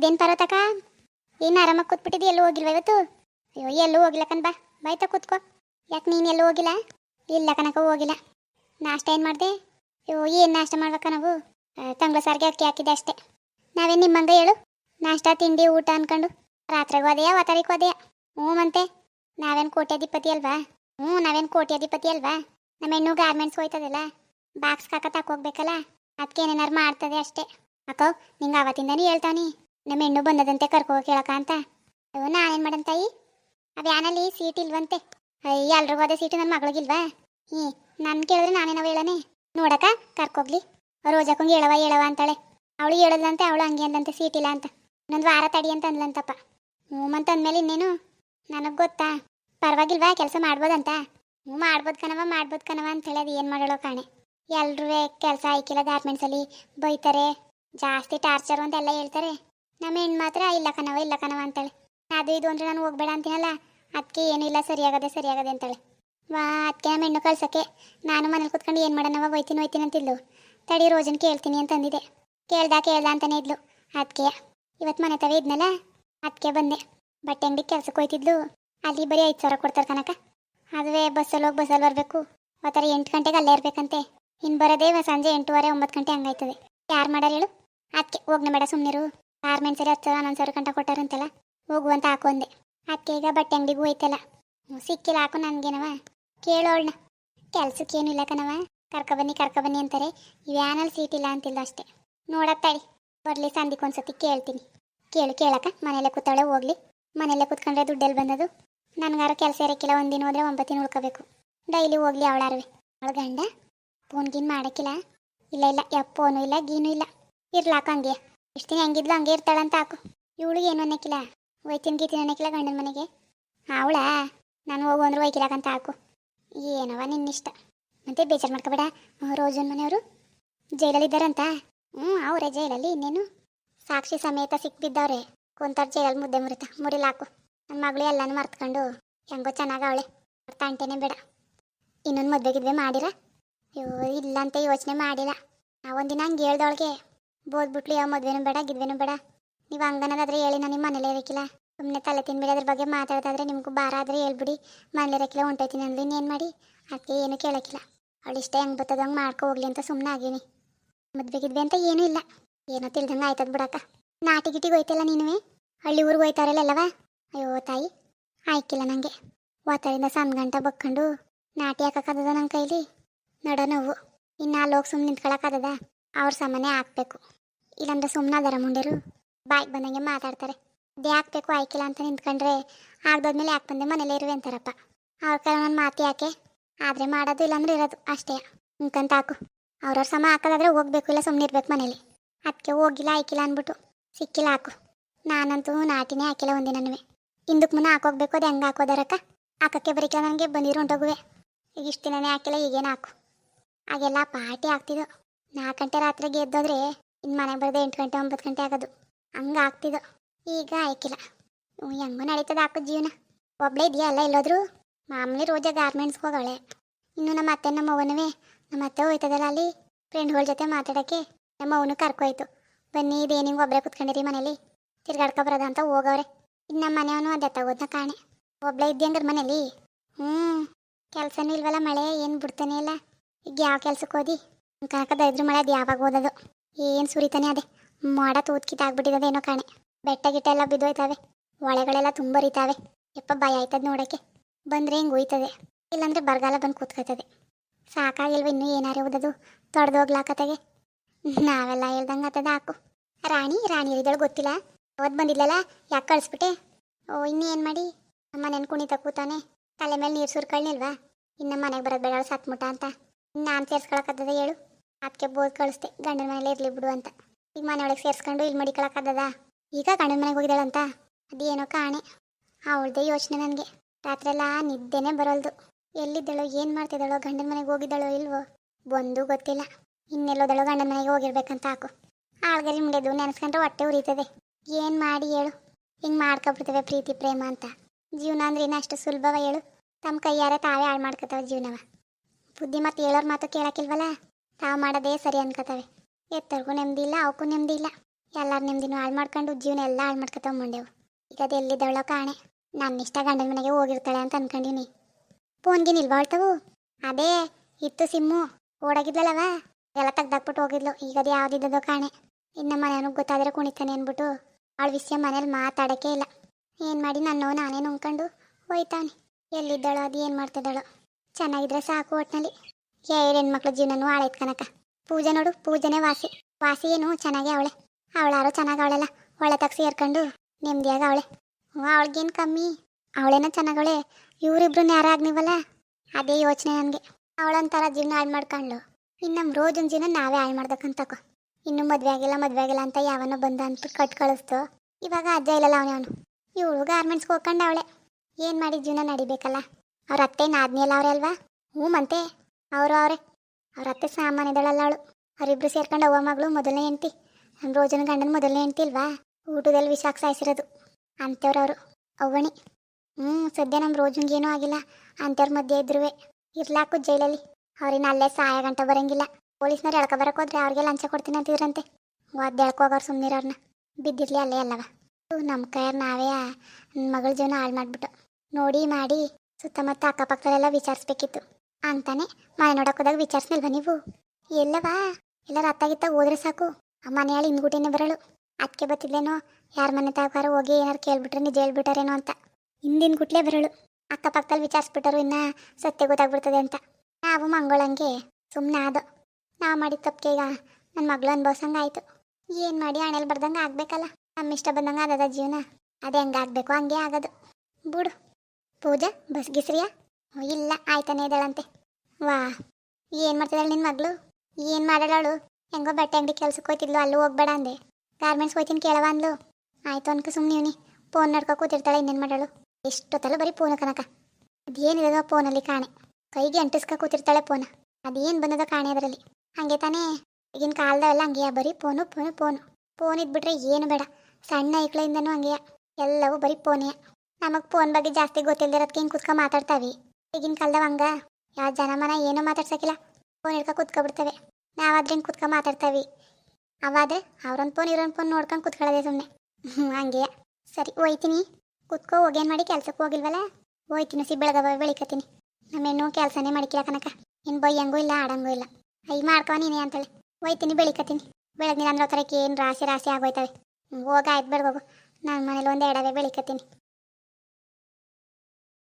ಇದೇನು ಪರ್ವತಕ್ಕ? ಏನು ಆರಾಮಾಗಿ ಕೂತ್ಬಿಟ್ಟಿದ್ದು? ಎಲ್ಲೂ ಹೋಗಿಲ್ವ ಇವತ್ತು? ಅಯ್ಯೋ, ಎಲ್ಲೂ ಹೋಗಿಲ್ಲ ಬಾ. ಬಾಯ್ತಾ ಕೂತ್ಕೋ. ಯಾಕೆ ನೀನು ಎಲ್ಲೂ ಹೋಗಿಲ್ಲ? ಇಲ್ಲ ಕನಕ ಹೋಗಿಲ್ಲ. ನಾಷ್ಟ ಏನು ಮಾಡಿದೆ? ಅಯ್ಯೋ, ಏನು ನಾಷ್ಟ ಮಾಡ್ಬೇಕ ನಾವು? ತಂಗ್ಳ ಸಾರಿಗೆ ಅಕ್ಕಿ ಹಾಕಿದೆ ಅಷ್ಟೇ. ನಾವೇನು ನಿಮ್ಮಂಗ ಹೇಳು? ನಾಷ್ಟ, ತಿಂಡಿ, ಊಟ ಅನ್ಕೊಂಡು. ರಾತ್ರಿಗೂ ಅದೇಯ ಒತ್ತಾರಿಗೂ ಅದೇಯ ಹ್ಞೂ ಮಂತೆ. ನಾವೇನು ಕೋಟ್ಯಾಧಿಪತಿ ಅಲ್ವಾ? ಹ್ಞೂ, ನಾವೇನು ಕೋಟ್ಯಾಧಿಪತಿ ಅಲ್ವಾ? ನಮ್ಮ ಹೆಣ್ಣು ಗಾರ್ಮೆಂಟ್ಸ್ ಹೋಯ್ತದಲ್ಲ? ಬಾಕ್ಸ್ ಕಾಕ ತಕೋಗ್ಬೇಕಲ್ಲ ಅದಕ್ಕೆ ಏನೇನಾರು ಮಾಡ್ತದೆ ಅಷ್ಟೇ. ಅಕ್ಕ, ನಿಂಗೆ ಅವತ್ತಿಂದನೇ ಹೇಳ್ತಾವನಿ ನಮ್ಮ ಹೆಣ್ಣು ಬಂದದಂತೆ ಕರ್ಕೋ ಕೇಳಕ ಅಂತ. ನಾನೇನು ಮಾಡಂತ ತಾಯಿ? ಆ ವ್ಯಾನಲ್ಲಿ ಸೀಟ್ ಇಲ್ವಂತೆ. ಅಯ್ಯ, ಎಲ್ರಿಗೂ ಅದೇ ಸೀಟು ನನ್ನ ಮಗಳಿಗಿಲ್ವಾ? ಹ್ಞೂ ನಾನು ಕೇಳಿದ್ರೆ ನಾನೇನವ ಹೇಳನೆ. ನೋಡಕ, ಕರ್ಕೋಗ್ಲಿ. ರೋಜಕ್ಕಂಗೆ ಹೇಳವ ಹೇಳವ ಅಂತಾಳೆ. ಅವಳು ಹೇಳದಂತೆ ಅವಳು ಹಂಗೆ ಅಂದಂತೆ ಸೀಟ್ ಇಲ್ಲ ಅಂತ. ಇನ್ನೊಂದು ವಾರ ತಡಿ ಅಂತ ಅಂದ್ಲಂತಪ್ಪ. ಹ್ಞೂ ಅಂತ ಅಂದ್ಮೇಲೆ ಇನ್ನೇನು? ನನಗೆ ಗೊತ್ತಾ? ಪರವಾಗಿಲ್ವಾ ಕೆಲಸ ಮಾಡ್ಬೋದಂತ? ಹ್ಞೂ ಮಾಡ್ಬೋದು ಕಣವ ಮಾಡ್ಬೋದು ಕಣವ ಅಂತೇಳಿ. ಅದು ಏನು ಮಾಡೋಳೋ ಕಾಣೆ. ಎಲ್ರೂ ಕೆಲಸ ಆಯ್ಕಿಲ್ಲ ಗಾರ್ಮೆಂಟ್ಸಲ್ಲಿ ಬೈತಾರೆ. ಜಾಸ್ತಿ ಟಾರ್ಚರ್ ಅಂತೆಲ್ಲ ಹೇಳ್ತಾರೆ. ನಮ್ಮ ಹೆಣ್ಣು ಮಾತ್ರ, ಇಲ್ಲ ಕಣವ ಇಲ್ಲ ಕಣವ ಅಂತಾಳೆ. ಅದು ಇದು ಅಂದ್ರೆ ನಾನು ಹೋಗ್ಬೇಡ ಅಂತೀನಲ್ಲ? ಅದಕ್ಕೆ ಏನೂ ಇಲ್ಲ, ಸರಿಯಾಗದೆ ಸರಿಯಾಗದೆ ಅಂತಾಳೆ. ವಾ ಅದಕ್ಕೆ ನಮ್ಮ ಹೆಣ್ಣು ಕಳ್ಸೋಕ್ಕೆ. ನಾನು ಮನೇಲಿ ಕುತ್ಕೊಂಡು ಏನು ಮಾಡೋಣವ ಹೋಯ್ತೀನಿ ಹೋಯ್ತೀನಿ ಅಂತಿದ್ಲು. ತಡಿ ರೋಜನ್ ಕೇಳ್ತೀನಿ ಅಂತ ಅಂದಿದ್ದೆ ಕೇಳ್ದ ಕೇಳ್ದ ಅಂತಲೇ ಇದ್ಲು. ಅದಕ್ಕೆ ಇವತ್ತು ಮನೆ ತವೇ ಇದ್ನಲ್ಲ? ಅದಕ್ಕೆ ಬಂದೆ. ಬಟ್ಟೆ ಅಂಗಡಿ ಕೆಲ್ಸಕ್ಕೆ ಹೋಯ್ತಿದ್ಲು. ಅಲ್ಲಿ ಬರೀ ಐದು ಸಾವಿರ ಕೊಡ್ತಾರೆ ಕನಕ ಅದುವೇ ಬಸ್ಸಲ್ಲಿ ಹೋಗಿ ಬಸ್ಸಲ್ಲಿ ಬರಬೇಕು. ಅವತ್ತರ ಎಂಟು ಗಂಟೆಗೆ ಅಲ್ಲೇ ಇರಬೇಕಂತೆ. ಇನ್ನು ಬರೋದೇ ಸಂಜೆ ಎಂಟೂವರೆ, ಒಂಬತ್ತು ಗಂಟೆ ಹಂಗಾಯ್ತದೆ. ಯಾರು ಮಾಡಲ್ಲ ಹೇಳು? ಅದಕ್ಕೆ ಹೋಗ್ನ ಬೇಡ ಸುಮ್ಮನಿರು ಗಾರ್ಮೆಂಟ್ಸಲ್ಲಿ ಹತ್ತು ಸಾವಿರ ಹನ್ನೊಂದು ಸಾವಿರ ಗಂಟೆ ಕೊಟ್ಟಾರಂತಲ್ಲ ಹೋಗುವಂತ ಹಾಕೊಂಡೆ ಅದಕ್ಕೆ ಈಗ ಬಟ್ಟೆ ಅಂಗಡಿಗೂ ಹೋಯ್ತಲ್ಲ. ಸಿಕ್ಕಿಲ್ಲ, ಹಾಕು ನನಗೇನವ. ಕೇಳೋಳ್ನ. ಕೆಲ್ಸಕ್ಕೇನಿಲ್ಲ ಕಣವ ಕರ್ಕ ಬನ್ನಿ ಅಂತಾರೆ. ವ್ಯಾನಲ್ಲಿ ಸೀಟ್ ಇಲ್ಲ ಅಂತಿಲ್ಲ ಅಷ್ಟೇ. ನೋಡಕ್ ಬರ್ಲಿ ಸಂದಿಗೆ ಒಂದ್ಸತಿ ಕೇಳ್ತೀನಿ. ಕೇಳು, ಕೇಳಕ್ಕ. ಮನೇಲೆ ಕೂತಾಳೆ ಹೋಗ್ಲಿ. ಮನೇಲೆ ಕೂತ್ಕೊಂಡ್ರೆ ದುಡ್ಡಲ್ಲಿ ಬಂದದು ನನಗಾರು ಕೆಲಸ ಇರಕ್ಕಿಲ್ಲ. ಒಂದಿನ ಹೋದ್ರೆ ಒಂಬತ್ತಿನ ಉಳ್ಕೋಬೇಕು. ಡೈಲಿ ಹೋಗ್ಲಿ ಅವಳಾರ್ವೆ. ಅವಳ ಗಂಡ? ಫೋನ್ ಗೀನ್ ಮಾಡಕ್ಕಿಲ್ಲ. ಇಲ್ಲ ಇಲ್ಲ. ಯಾವ ಫೋನು ಇಲ್ಲ, ಗೀನು ಇಲ್ಲ. ಇರ್ಲಾಕ ಹಂಗೆ. ಇಷ್ಟು ದಿನ ಹೆಂಗಿದ್ಲು ಹಂಗೆ ಇರ್ತಾಳಂತ ಹಾಕು. ಇವಳಿಗೆ ಏನು ಅನ್ನಕ್ಕಿಲ್ಲ. ಒಯ್ತೀನಿ ಗೀತಿನ ಅನ್ನಕ್ಕಿಲ್ಲ ಗಂಡನ ಮನೆಗೆ. ಅವಳಾ, ನಾನು ಹೋಗು ಅಂದ್ರೆ ಒಯ್ಕಿಲಾಕಂತ ಹಾಕು. ಏನವ ನಿನ್ನಿಷ್ಟ. ಮತ್ತೆ ಬೇಜಾರು ಮಾಡ್ಕೋಬೇಡ. ರೋಜನ್ ಮನೆಯವರು ಜೈಲಲ್ಲಿದ್ದಾರಂತ ಹ್ಞೂ ಅವರೇ ಜೈಲಲ್ಲಿ ಇನ್ನೇನು. ಸಾಕ್ಷಿ ಸಮೇತ ಸಿಕ್ಬಿದ್ದವ್ರೆ. ಕುಂತಾರ ಜೈಲಲ್ಲಿ ಮುದ್ದೆ ಮುರಿತ. ಮುರಿಲಾಕು ನನ್ನ ಮಗಳು ಎಲ್ಲನೂ ಮರ್ತ್ಕೊಂಡು ಹೆಂಗೋ ಚೆನ್ನಾಗ ಅವಳೆ ಅರ್ಥ ಅಂಟೇನೆ ಬೇಡ. ಇನ್ನೊಂದು ಮದ್ವೆ ಗಿದ್ವೆ ಮಾಡಿರ? ಅಯ್ಯೋ ಇಲ್ಲ ಅಂತ ಯೋಚನೆ ಮಾಡಿಲ್ಲ. ನಾವೊಂದಿನ ಹಂಗೆ ಹೇಳ್ದವಳಿಗೆ. ಬೋದ್ಬಿಟ್ಲು ಯಾವ ಮದ್ವೆನೂ ಬೇಡ, ಗಿದ್ವೆನೂ ಬೇಡ. ನೀವು ಹಂಗನದಾದ್ರೆ ಹೇಳಿ, ನಾನು ನಿಮ್ಮ ಮನೇಲೇ ಇರಕ್ಕಿಲ್ಲ ಸುಮ್ಮನೆ ತಲೆ ತಿನ್ಬಿಡಿ, ಅದ್ರ ಬಗ್ಗೆ ಮಾತಾಡೋದಾದ್ರೆ ನಿಮಗೂ ಭಾರ ಆದರೆ ಹೇಳ್ಬಿಡಿ. ಮನೇಲಿ ಇರಕ್ಕಿಲ್ಲ ಹೊಂಟೋಯ್ತೀನಿ ಅಂದ್ರೆ ಇನ್ನೇನು ಮಾಡಿ? ಅದಕ್ಕೆ ಏನು ಕೇಳೋಕ್ಕಿಲ್ಲ. ಅವಳು ಇಷ್ಟ ಹೆಂಗೆ ಬರ್ತದ ಹಂಗೆ ಮಾಡ್ಕೊ ಹೋಗ್ಲಿ ಅಂತ ಸುಮ್ಮನೆ ಆಗೀನಿ. ಮದ್ವೆ ಗಿದ್ವೆ ಅಂತ ಏನೂ ಇಲ್ಲ. ಏನೋ ತಿಳ್ದಂಗೆ ಆಯ್ತದ ಬಿಡಕ್ಕ. ನಾಟಿ ಗಿಟಿಗೆ ಹೋಯ್ತಲ್ಲ ನೀನುವೆ? ಹಳ್ಳಿ ಊರಿಗೆ ಹೋಯ್ತಾರಲ್ಲವ ಅಯ್ಯೋ, ತಾಯಿ. ಆಯ್ಕಿಲ್ಲ ನನಗೆ ವಾತಾರಿಂದ ಸಣ್ಣ ಗಂಟ ಬಕ್ಕೊಂಡು ನಾಟಿ ಹಾಕಕ್ಕದ ನನ್ನ ಕೈಲಿ? ನಡ ನೋವು. ಇನ್ನು ಅಲ್ಲಿ ಹೋಗಿ ಸುಮ್ಮನೆ ನಿಂತ್ಕೊಳಕ್ಕದ ಅವ್ರ ಸಾಮಾನ್ಯ ಹಾಕ್ಬೇಕು ಇಲ್ಲಾಂದ್ರೆ ಸುಮ್ಮನೆ ಅದರ ಮುಂಡೆರು. ಬಾಯ್ಗೆ ಬಂದಂಗೆ ಮಾತಾಡ್ತಾರೆ. ಅದೇ ಹಾಕ್ಬೇಕು ಆಯ್ಕಿಲ್ಲ ಅಂತ ನಿಂತ್ಕೊಂಡ್ರೆ ಆಗ್ದಾದ್ಮೇಲೆ ಯಾಕೆ ಬಂದೆ? ಮನೇಲೇ ಇರುವೆ ಅಂತಾರಪ್ಪ. ಅವ್ರ ಕೈ ನನ್ನ ಮಾತು ಯಾಕೆ? ಆದರೆ ಮಾಡೋದು ಇಲ್ಲಾಂದ್ರೆ ಇರೋದು ಅಷ್ಟೇ. ಹಿಂಕಂತ ಹಾಕು. ಅವ್ರವ್ರ ಸಮ ಹಾಕೋದಾದ್ರೆ ಹೋಗ್ಬೇಕು, ಇಲ್ಲ ಸುಮ್ಮನೆ ಇರ್ಬೇಕು ಮನೇಲಿ. ಅದಕ್ಕೆ ಹೋಗಿಲ್ಲ, ಆಯ್ಕಿಲ್ಲ ಅಂದ್ಬಿಟ್ಟು ಸಿಕ್ಕಿಲ್ಲ ಹಾಕು. ನಾನಂತೂ ನಾಟಿನೇ ಹಾಕಿಲ್ಲ ಒಂದಿನನುವೆ. ಹಿಂದಕ್ಕೆ ಮುನ್ನ ಹಾಕೋಗ್ಬೇಕು ಅದು ಹೆಂಗೆ ಹಾಕೋದಾರಕ್ಕ ಹಾಕೋಕ್ಕೆ ಬರೀಕಿಲ್ಲ ನನಗೆ ಬಂದಿರು ಹೊಂಟೋಗುವೆ ಈಗ ಇಷ್ಟು ದಿನನೇ ಹಾಕಿಲ್ಲ, ಈಗೇನು ಹಾಕು. ಆಗೆಲ್ಲ ಪಾರ್ಟಿ ಆಗ್ತಿದ್ದು. ನಾಲ್ಕು ಗಂಟೆ ರಾತ್ರಿಗೆ ಎದ್ದೋದ್ರೆ ಇನ್ನು ಮನೆಗೆ ಬರೋದು ಎಂಟು ಗಂಟೆ, ಒಂಬತ್ತು ಗಂಟೆ ಆಗೋದು. ಹಂಗೆ ಆಗ್ತಿದ್ದು. ಈಗ ಆಯ್ಕಿಲ್ಲ. ಹೆಂಗೂ ನಡೀತದೆ ಹಾಕೋ ಜೀವನ. ಒಬ್ಳೆ ಇದೆಯಾ ಅಲ್ಲ ಎಲ್ಲೋದ್ರು? ಮಾಮೂಲಿ ರೋಜ ಗಾರ್ಮೆಂಟ್ಸ್ಗೆ ಹೋಗೋಳೆ ಇನ್ನು ನಮ್ಮ ಅತ್ತೆ ನಮ್ಮ ಅವ್ವನವೇ, ನಮ್ಮ ಅತ್ತೆ ಹೋಯ್ತದಲ್ಲ ಅಲ್ಲಿ? ಫ್ರೆಂಡ್ಗಳ ಜೊತೆ ಮಾತಾಡೋಕ್ಕೆ ನಮ್ಮ ಅವನು ಕರ್ಕೋಯ್ತು. ಬನ್ನಿ ಇದೇನು ಹಿಂಗೆ ಒಬ್ಬರೇ ಕುತ್ಕೊಂಡಿರಿ ಮನೇಲಿ? ತಿರ್ಗಾಡ್ಕೊ ಬರೋದ ಅಂತ ಹೋಗವ್ರೆ. ಇನ್ನು ನಮ್ಮ ಮನೆಯವನು ಅದೇ ತಗೋದ್ನ ಕಾಣೆ. ಒಬ್ಳೆ ಇದ್ದಂಗ್ರ ಮನೇಲಿ? ಹ್ಞೂ. ಕೆಲಸನೂ ಇಲ್ವಲ್ಲ ಮಳೆ, ಏನು ಬಿಡ್ತಾನೆ ಇಲ್ಲ ಈಗ ಯಾವ ಕೆಲ್ಸಕ್ಕೆ ಓದಿ ಕನಕ ಇದ್ರ ಮಳೆ ಅದು ಯಾವಾಗ ಓದೋದು ಏನು ಸುರಿತಾನೆ ಅದೇ. ಮೋಡ ತೂತ್ಕಿತ ಏನೋ ಕಾಣೆ. ಬೆಟ್ಟ ಗಿಟ್ಟ ಎಲ್ಲ ಬಿದ್ದೋಯ್ತಾವೆ. ಒಳೆಗಳೆಲ್ಲ ತುಂಬರಿತಾವೆ ಯಪ್ಪ ಭಯ ಆಯ್ತದ ನೋಡಕ್ಕೆ. ಬಂದರೆ ಹಿಂಗೆ ಹೋಯ್ತದೆ ಇಲ್ಲಾಂದ್ರೆ ಬರಗಾಲ ಬಂದು ಕೂತ್ಕೋತದೆ ಸಾಕಾಗಿಲ್ವ ಇನ್ನು ಏನಾರೇ ಓದೋದು ಹೋಗ್ಲಾಕತ್ತಗೆ ನಾವೆಲ್ಲ ಹೇಳ್ದಂಗೆ ಆತದ ಹಾಕು. ರಾಣಿ ರಾಣಿ ಇರಿದಳು ಗೊತ್ತಿಲ್ಲ. ಅವತ್ತು ಬಂದಿಲ್ಲಲ್ಲ ಯಾಕೆ ಕಳಿಸ್ಬಿಟ್ಟೆ? ಓ ಇನ್ನೇನು ಮಾಡಿ? ಅಮ್ಮ ನೆನ್ ಕುಣಿತ ಕೂತಾನೆ. ತಲೆ ಮೇಲೆ ನೀರು ಸುರ್ಕಳ್ನಿಲ್ವಾ? ಇನ್ನು ಮನೆಗೆ ಬರೋದು ಬೇಡ ಸತ್ಮುಟ ಅಂತ. ನಾನು ಸೇರ್ಸ್ಕೊಳಕತ್ತದ ಹೇಳು. ಅದಕ್ಕೆ ಬೋದ್ ಕಳಿಸ್ದೆ, ಗಂಡನ ಮನೇಲಿ ಇರಲಿ ಬಿಡು ಅಂತ. ಈಗ ಮನೆಯೊಳಗೆ ಸೇರಿಸ್ಕೊಂಡು ಇಲ್ಲಿ ಮಡಿಕೊಳಕ್ಕಾಗದ ಈಗ ಗಂಡನ ಮನೆಗೆ ಹೋಗಿದ್ದಾಳಂತ? ಅದೇನೋ ಕಾಣೆ. ಅವಳದೇ ಯೋಚನೆ ನನಗೆ. ರಾತ್ರೆಲ್ಲ ನಿದ್ದೆನೇ ಬರೋಲ್ದು. ಎಲ್ಲಿದ್ದಾಳೋ, ಏನು ಮಾಡ್ತಿದ್ದಾಳೋ, ಗಂಡನ ಮನೆಗೆ ಹೋಗಿದ್ದಾಳೋ ಇಲ್ವೋ? ಬಂದು ಗೊತ್ತಿಲ್ಲ. ಇನ್ನೆಲ್ಲೋದಳು ಗಂಡನ ಮನೆಗೆ ಹೋಗಿರ್ಬೇಕಂತ ಹಾಕು. ಆಳ್ಗರಿ ಮುಂಡೆದು ನೆನೆಸ್ಕೊಂಡ್ರೆ ಹೊಟ್ಟೆ ಉರಿತದೆ. ಏನು ಮಾಡಿ ಹೇಳು? ಹಿಂಗೆ ಮಾಡ್ಕೊಬಿಡ್ತವೆ ಪ್ರೀತಿ, ಪ್ರೇಮ ಅಂತ. ಜೀವನ ಅಂದ್ರೆ ಇನ್ನೂ ಅಷ್ಟು ಸುಲಭವ ಹೇಳು? ತಮ್ಮ ಕೈಯಾರೆ ತಾವೇ ಹಾಳು ಮಾಡ್ಕೊತಾವೆ ಜೀವನವ. ಬುದ್ಧಿ ಮತ್ತು ಹೇಳೋರ್ ಮಾತು ಕೇಳಕ್ಕಿಲ್ವಲ್ಲ ತಾವು ಮಾಡೋದೇ ಸರಿ ಅನ್ಕೋತವೆ ಎತ್ತರಿಗೂ ನೆಮ್ಮದಿ ಇಲ್ಲ ಅವಕ್ಕೂ ನೆಮ್ಮದಿ ಇಲ್ಲ. ಎಲ್ಲರ ನೆಮ್ಮದಿನೂ ಹಾಳು ಮಾಡ್ಕೊಂಡು ಜೀವನ ಎಲ್ಲ ಹಾಳು ಮಾಡ್ಕೊತಾವ ಮುಂಡೆವು ಈಗ ಅದು ಎಲ್ಲಿದ್ದಾಳೋ ಕಾಣೆ. ನನ್ನ ಇಷ್ಟ ಗಂಡನ ಮನೆಗೆ ಹೋಗಿರ್ತಾಳೆ ಅಂತ ಅನ್ಕೊಂಡಿನಿ. ಫೋನ್ಗೆ ನಿಲ್ಬಾಳ್ತವು ಅದೇ, ಇತ್ತು ಸಿಮ್ಮು. ಓಡಾಗಿದ್ಲಲ್ಲವ? ಎಲ್ಲ ತೆಗ್ದಾಕ್ಬಿಟ್ಟು ಹೋಗಿದ್ಲು. ಈಗ ಅದು ಯಾವ್ದಿದ್ದದೋ ಕಾಣೆ. ಇನ್ನು ಮನೆಯವ್ನಿಗೆ ಗೊತ್ತಾದರೆ ಕುಣಿತಾನೆ ಅಂದ್ಬಿಟ್ಟು ಅವಳ ವಿಷಯ ಮನೇಲಿ ಮಾತಾಡೋಕ್ಕೆ ಇಲ್ಲ. ಏನು ಮಾಡಿ ನನ್ನೋ ನಾನೇ ನುಂಗ್ಕೊಂಡು ಹೋಯ್ತಾನೆ. ಎಲ್ಲಿದ್ದಾಳೋ, ಅದು ಏನು ಮಾಡ್ತಿದ್ದಾಳೋ. ಚೆನ್ನಾಗಿದ್ರೆ ಸಾಕು ಒಟ್ನಲ್ಲಿ. ಎರಡು ಹೆಣ್ಮಕ್ಳ ಜೀವನನೂ ಹಾಳೈತ್ ಕನಕ ಪೂಜೆ ನೋಡು, ಪೂಜೆನೇ ವಾಸಿ. ವಾಸಿ ಏನು, ಚೆನ್ನಾಗೆ ಅವಳೆ. ಅವಳಾರು ಚೆನ್ನಾಗಿ ಅವಳೆಲ್ಲ. ಒಳ್ಳೆ ತಗ ಸೇರ್ಕೊಂಡು ನೆಮ್ಮದಿಯಾಗ ಅವಳೆ. ಅವಳಿಗೇನು ಕಮ್ಮಿ? ಅವಳೇನ ಚೆನ್ನಾಗವಳೆ. ಇವರಿಬ್ರು ನ್ಯಾರ ಆಗ್ನಿವಲ್ಲ? ಅದೇ ಯೋಚನೆ ನನಗೆ. ಅವಳೊಂಥರ ಜೀವನ ಹಾಳು ಮಾಡ್ಕೊಂಡು ಇನ್ನು ನಮ್ಮ ರೋಜಿನ ಜೀವನ ನಾವೇ ಹಾಳು ಮಾಡ್ಬೇಕಂತಕೋ ಇನ್ನು ಮದುವೆ ಆಗಿಲ್ಲ ಮದುವೆ ಆಗಿಲ್ಲ ಅಂತ ಯಾವನೋ ಬಂದ ಅಂತ ಕಟ್ ಕಳಿಸ್ತು. ಇವಾಗ ಅಜ್ಜ ಇಲ್ಲಲ್ಲ ಅವನೇ ಅವನು. ಇವಳು ಗಾರ್ಮೆಂಟ್ಸ್ಗೆ ಹೋಗ್ಕೊಂಡು ಅವಳೆ. ಏನು ಮಾಡಿ ಜೀವನ ನಡಿಬೇಕಲ್ಲ? ಅವ್ರ ಅತ್ತೆ ನಾದ್ನಿಯಲ್ಲ ಅವರೇ ಅಲ್ವಾ? ಹ್ಞೂ ಮಂತೆ ಅವರು ಅವರೇ. ಅವ್ರ ಅತ್ತೆ ಸಾಮಾನ್ಯದಳಲ್ಲ ಅವಳು. ಅವರಿಬ್ರು ಸೇರ್ಕೊಂಡು ಅವ್ವ ಮಗಳು ಮೊದಲನೇ ಹೆಂಡ್ತಿ. ನಮ್ಮ ರೋಜನ ಗಂಡನ ಮೊದಲನೇ ಹೆಂಡ್ತಿ ಇಲ್ವಾ? ಊಟದಲ್ಲಿ ವಿಷಾಕ್ ಸಾಯಿಸಿರೋದು. ಅಂಥವ್ರವರು ಅವ್ವಣಿ. ಹ್ಞೂ ಸದ್ಯ ನಮ್ಮ ರೋಜನ್ಗೆ ಏನೂ ಆಗಿಲ್ಲ. ಅಂಥವ್ರ ಮಧ್ಯೆ ಇದ್ರುವೆ. ಇರ್ಲಾಕು ಜೈಲಲ್ಲಿ. ಅವ್ರಿನ ಅಲ್ಲೇ ಸಹಾಯ ಗಂಟ ಬರಂಗಿಲ್ಲ. ಪೊಲೀಸ್ನವ್ರು ಎಳ್ಕೊ ಬರಕ್ಕೆ ಹೋದ್ರೆ ಅವ್ರಿಗೆ ಲಂಚ ಕೊಡ್ತೀನಿ ಅಂತಿದ್ರಂತೆ. ಒದ್ದು ಎಳ್ಕೋಗೋರು ಸುಮ್ಮನಿರೋರ್ನ ಬಿದ್ದಿರ್ಲಿ ಅಲ್ಲೇ ಅಲ್ಲವ. ನಮ್ಮ ಕೈಯಾರ ನಾವೇ ನನ್ನ ಮಗಳ ಜೀವನ ಹಾಳು ಮಾಡಿಬಿಟ್ಟು. ನೋಡಿ, ಮಾಡಿ ಸುತ್ತಮುತ್ತ ಅಕ್ಕಪಕ್ಕದಲ್ಲೆಲ್ಲ ವಿಚಾರಿಸ್ಬೇಕಿತ್ತು. ಅಂತಾನೆ ಮನೆ ನೋಡಕ್ಕೋದಾಗ ಬನ್ನಿವು ನೀವು? ಎಲ್ಲವಾ? ಎಲ್ಲರ ಅತ್ತಾಗಿತ್ತ ಹೋದ್ರೆ ಸಾಕು. ಆ ಮನೆಯಾಳು ಹಿಂದ್ಗುಟಿನೇ ಬರಳು. ಅದಕ್ಕೆ ಬತ್ತಿದ್ಲೇನೋ? ಯಾರ ಮನೆ ತಾಕಾರ ಹೋಗಿ ಏನಾರು ಕೇಳ್ಬಿಟ್ರೆ ನಿಜ ಹೇಳ್ಬಿಟ್ಟಾರೇನೋ ಅಂತ. ಹಿಂದಿನ ಗುಟ್ಲೆ ಬರಳು. ಅಕ್ಕಪಕ್ಕದಲ್ಲಿ ವಿಚಾರಿಸ್ಬಿಟ್ಟರು ಇನ್ನ ಸತ್ಯ ಗೊತ್ತಾಗ್ಬಿಡ್ತದೆ ಅಂತ. ನಾವು ಮಂಗಳಂಗೆ ಸುಮ್ಮನೆ ಆದ. ನಾವು ಮಾಡಿದ ತಪ್ಪಿಗೆ ಈಗ ನನ್ನ ಮಗಳು ಅನ್ಭವ್ಸಂಗೆ ಆಯಿತು ಏನು ಮಾಡಿ ಹಣೆಯಲ್ಲಿ ಬರ್ದಂಗೆ ಆಗ್ಬೇಕಲ್ಲ? ನಮ್ಮ ಇಷ್ಟ ಬಂದಂಗೆ ಆಗದ ಜೀವನ. ಅದು ಹೆಂಗೆ ಆಗಬೇಕು ಹಂಗೆ ಆಗೋದು. ಬಿಡು. ಪೂಜಾ, ಬಸ್ ಗಿಸ್ರಿಯಾ? ಇಲ್ಲ ಆಯ್ತಾನೆ ಇದ್ದಾಳಂತೆ. ವಾ, ಏನು ಮಾಡ್ತಿದ್ದಾಳೆ ನಿನ್ನ ಮಗಳು? ಏನು ಮಾಡಾಳು ಹೆಂಗೋ ಬಟ್ಟೆ ಅಂಗಡಿ ಕೆಲ್ಸಕ್ಕೆ ಹೋಯ್ತಿದ್ಲು, ಅಲ್ಲೂ ಹೋಗ್ಬೇಡ ಅಂದೆ. ಗಾರ್ಮೆಂಟ್ಸ್ ಹೋಯ್ತೀನಿ ಕೇಳವ ಅಂದ್ಲು. ಆಯ್ತು ಅನ್ಕ ಸುಮ್ಮನೆ ಫೋನ್ ನಡ್ಕೊ ಕೂತಿರ್ತಾಳೆ, ಇನ್ನೇನು ಮಾಡಾಳು? ಎಷ್ಟೊತ್ತಲ್ಲ ಬರೀ ಫೋನ ಕನಕ ಅದೇನಿದೆ ಫೋನಲ್ಲಿ ಕಾಣೆ. ಕೈಗೆ ಅಂಟಿಸ್ಕ ಕೂತಿರ್ತಾಳೆ ಫೋನ ಅದೇನು ಬಂದದ ಕಾಣೆ ಅದರಲ್ಲಿ. ಹಂಗೆ ತಾನೇ. ಈಗಿನ ಕಾಲದವೆಲ್ಲ ಹಂಗೆಯ, ಬರೀ ಫೋನು ಫೋನು ಫೋನು ಫೋನ್ ಇದ್ಬಿಟ್ರೆ ಏನು ಬೇಡ. ಸಣ್ಣ ಐಕ್ಳಿಂದನೂ ಹಂಗೆಯ. ಎಲ್ಲವೂ ಬರೀ ಫೋನೆಯ ನಮಗೆ ಫೋನ್ ಬಗ್ಗೆ ಜಾಸ್ತಿ ಗೊತ್ತಿಲ್ಲದಿರೋದಕ್ಕೆ ಹಿಂಗೆ ಕುತ್ಕೊ ಮಾತಾಡ್ತಾವಿ. ಈಗಿನ ಕಾಲದವ ಹಂಗ. ಯಾವ ಜನ ಮನ ಏನೂ ಮಾತಾಡ್ಸಕ್ಕಿಲ್ಲ ಫೋನ್ ಹಿಡ್ಕೊ ಕುತ್ಕೊಬಿಡ್ತವೆ. ನಾವಾದ್ರೆ ಹಿಂಗೆ ಕುತ್ಕೊ ಮಾತಾಡ್ತಾವಿ. ಅವಾದ್ರೆ ಅವ್ರೊಂದು ಫೋನ್ ಇರೋನ್ ಫೋನ್ ನೋಡ್ಕೊಂಡು ಕುತ್ಕೊಳ್ಳೋದೆ ಸುಮ್ಮನೆ ಹ್ಞೂ ಹಂಗೆ. ಸರಿ, ಹೋಯ್ತೀನಿ. ಕುತ್ಕೋ, ಹೋಗೇನು ಮಾಡಿ ಕೆಲ್ಸಕ್ಕೆ ಹೋಗಿಲ್ವಲ್ಲ ಹೋಯ್ತೀನಿ, ಸಿ ಬೆಳಗವ ಬೆಳಿಕತ್ತೀನಿ. ನಮ್ಮೇನು ಕೆಲಸನೇ ಮಾಡಿಕಿಲ್ಲ ಕನಕ ಇನ್ನು ಬೈಯಂಗೂ ಇಲ್ಲ, ಆಡಂಗೂ ಇಲ್ಲ. ಐ ಮಾಡ್ಕೊ ನೀನೇ ಅಂತೇಳಿ. ಹೋಯ್ತೀನಿ, ಬೆಳಿಕತ್ತೀನಿ. ಬೆಳಗ್ನಿಲ್ಲ ಅಂದ್ರೆ ಕರಕ್ಕೆ ಏನು ರಾಶಿ ರಾಶಿ ಆಗೋಯ್ತವೆ. ಹೋಗ, ಆಯ್ತು ಬೇಡ ಹೋಗು. ನಾನು ಮನೇಲಿ ಒಂದು ಎರಡವೇ ಬೆಳಿಕತ್ತೀನಿ.